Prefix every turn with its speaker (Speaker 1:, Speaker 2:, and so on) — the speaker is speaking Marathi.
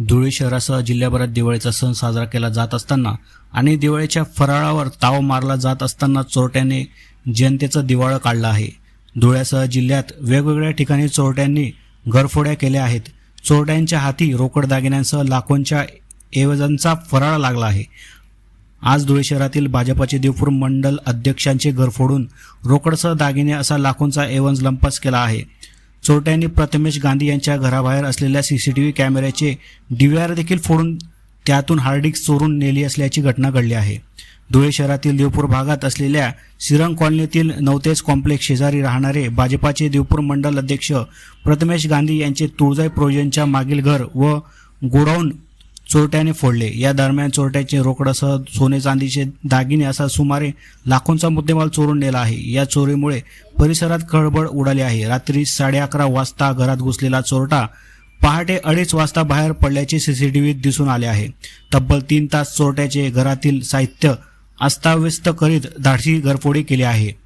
Speaker 1: धुळे शहरासह जिल्ह्याभरात दिवाळीचा सण साजरा केला जात असताना आणि दिवाळीच्या फराळावर ताव मारला जात असताना चोरट्याने जनतेचं दिवाळं काढलं आहे. धुळ्यासह जिल्ह्यात वेगवेगळ्या ठिकाणी चोरट्यांनी घरफोड्या केल्या आहेत. चोरट्यांच्या हाती रोकड दागिन्यांसह लाखोंच्या ऐवजांचा फराळ लागला आहे. आज धुळे शहरातील भाजपाचे देवपूर मंडल अध्यक्षांचे घर फोडून रोकडसह दागिने असा लाखोंचा एवंज लंपास केला आहे. चोरट्यांनी प्रथमेश गांधी यांच्या घराबाहेर असलेल्या सीसीटीव्ही कॅमेऱ्याचे डीव्हीआर देखील फोडून त्यातून हार्डिक्स चोरून नेली असल्याची घटना घडली आहे. धुळे शहरातील देवपूर भागात असलेल्या सिरंग कॉलनीतील नवतेज कॉम्प्लेक्स शेजारी राहणारे भाजपाचे देवपूर मंडल अध्यक्ष प्रथमेश गांधी यांचे तुळजाई प्रोजनच्या मागील घर व गोडाऊन चोरट्याने फोडले. या दरम्यान चोरट्याचे रोकडसह सोने चांदीचे दागिने असा सुमारे लाखोंचा मुद्देमाल चोरून नेला आहे. या चोरीमुळे परिसरात खळबळ उडाली आहे. रात्री साडे अकरा वाजता घरात घुसलेला चोरटा पहाटे अडीच वाजता बाहेर पडल्याचे सीसीटीव्हीत दिसून आले आहे. तब्बल तीन तास चोरट्याचे घरातील साहित्य अस्ताव्यस्त करीत धाडसी घरफोडी केली आहे.